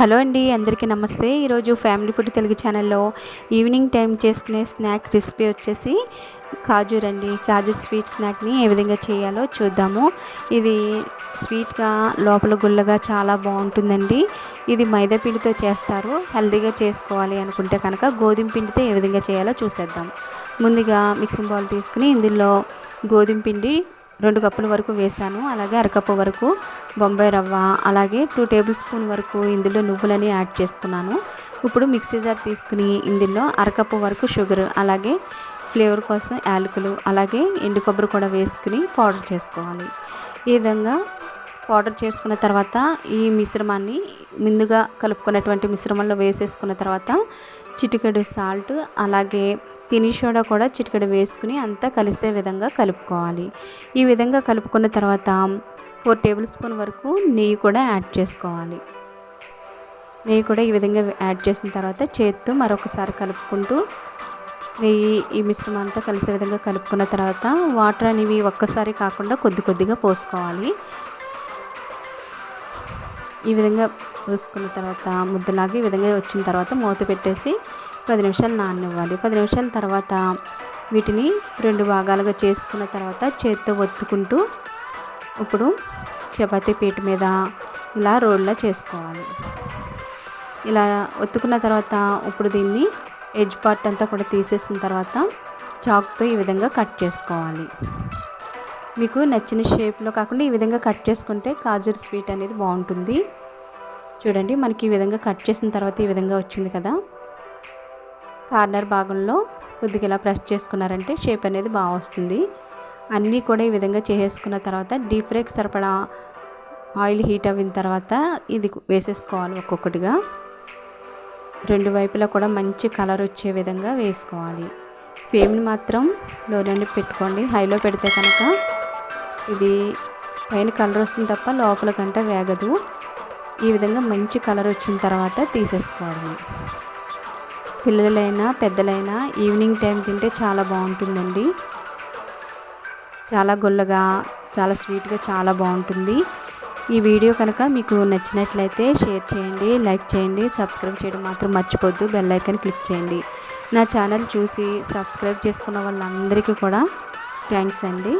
Hello అండి అందరికీ నమస్తే. ఈరోజు ఫ్యామిలీ ఫుడ్ తెలుగు ఛానల్లో ఈవినింగ్ టైం చేసుకునే స్నాక్ రెసిపీ వచ్చేసి కాజూర్ అండి కాజూర్ స్వీట్ స్నాక్ని ఏ విధంగా చేయాలో చూద్దాము. ఇది స్వీట్గా లోపల గుల్లగా చాలా బాగుంటుందండి. ఇది మైదా పిండితో చేస్తారు. హెల్దీగా చేసుకోవాలి అనుకుంటే కనుక గోధుమ పిండితో ఏ విధంగా చేయాలో చూసేద్దాం. ముందుగా మిక్సింగ్ బౌల్ తీసుకుని ఇందులో గోధుమ పిండి రెండు కప్పుల వరకు వేసాను అలాగే అరకప్పు వరకు బొంబాయి రవ్వ అలాగే టూ టేబుల్ స్పూన్ వరకు ఇందులో నువ్వులని యాడ్ చేసుకున్నాను. ఇప్పుడు మిక్సీ జార్ తీసుకుని ఇందులో అరకప్పు వరకు షుగర్ అలాగే ఫ్లేవర్ కోసం యాలకులు అలాగే ఎండు కొబ్బరి కూడా వేసుకుని పౌడర్ చేసుకోవాలి. ఈ విధంగా పౌడర్ చేసుకున్న తర్వాత ఈ మిశ్రమాన్ని ముందుగా కలుపుకున్నటువంటి మిశ్రమంలో వేసేసుకున్న తర్వాత చిటికెడు సాల్ట్ అలాగే తిని సోడా కూడా చిటికెడు వేసుకుని అంతా కలిసే విధంగా కలుపుకోవాలి. ఈ విధంగా కలుపుకున్న తర్వాత ఫోర్ టేబుల్ స్పూన్ వరకు నెయ్యి కూడా యాడ్ చేసుకోవాలి. నెయ్యి కూడా ఈ విధంగా యాడ్ చేసిన తర్వాత చేత్తో మరొకసారి కలుపుకుంటూ నెయ్యి ఈ మిశ్రమం అంతా కలిసే విధంగా కలుపుకున్న తర్వాత వాటర్ అనేవి ఒక్కసారి కాకుండా కొద్ది కొద్దిగా పోసుకోవాలి. ఈ విధంగా పోసుకున్న తర్వాత ముద్దలాగా ఈ విధంగా వచ్చిన తర్వాత మూత పెట్టేసి పది నిమిషాలు నాననివ్వాలి. పది నిమిషాల తర్వాత వీటిని రెండు భాగాలుగా చేసుకున్న తర్వాత చేత్తో ఒత్తుకుంటూ ఇప్పుడు చపాతీ పీట మీద ఇలా రోల్లా చేసుకోవాలి. ఇలా ఒత్తుకున్న తర్వాత ఇప్పుడు దీన్ని ఎడ్జ్ పార్ట్ అంతా కూడా తీసేసిన తర్వాత చాక్తో ఈ విధంగా కట్ చేసుకోవాలి. మీకు నచ్చిన షేప్లో కాకుండా ఈ విధంగా కట్ చేసుకుంటే కాజర్ స్వీట్ అనేది బాగుంటుంది. చూడండి మనకి ఈ విధంగా కట్ చేసిన తర్వాత ఈ విధంగా వచ్చింది కదా. కార్నర్ భాగంలో కొద్దిగా ఇలా ప్రెస్ చేసుకున్నారంటే షేప్ అనేది బాగా వస్తుంది. అన్నీ కూడా ఈ విధంగా చేసేసుకున్న తర్వాత డీప్ ఫ్రైకి సరిపడా ఆయిల్ హీట్ అయిన తర్వాత ఇది వేసేసుకోవాలి ఒక్కొక్కటిగా. రెండు వైపులా కూడా మంచి కలర్ వచ్చే విధంగా వేసుకోవాలి. ఫ్లేమ్ని మాత్రం లోనండి పెట్టుకోండి. హైలో పెడితే కనుక ఇది పైన కలర్ వస్తుంది తప్ప లోపల కంటే వేగదు. ఈ విధంగా మంచి కలర్ వచ్చిన తర్వాత తీసేసుకోవాలి. పిల్లలైనా పెద్దలైనా ఈవినింగ్ టైం తింటే చాలా బాగుంటుందండి. చాలా గొల్లగా చాలా స్వీట్గా చాలా బాగుంటుంది. ఈ వీడియో కనుక మీకు నచ్చినట్లయితే షేర్ చేయండి లైక్ చేయండి సబ్స్క్రైబ్ చేయడం మాత్రం మర్చిపోద్దు బెల్ ఐకాన్ క్లిక్ చేయండి. నా ఛానల్ చూసి సబ్స్క్రైబ్ చేసుకున్న వాళ్ళందరికీ కూడా థ్యాంక్స్ అండి.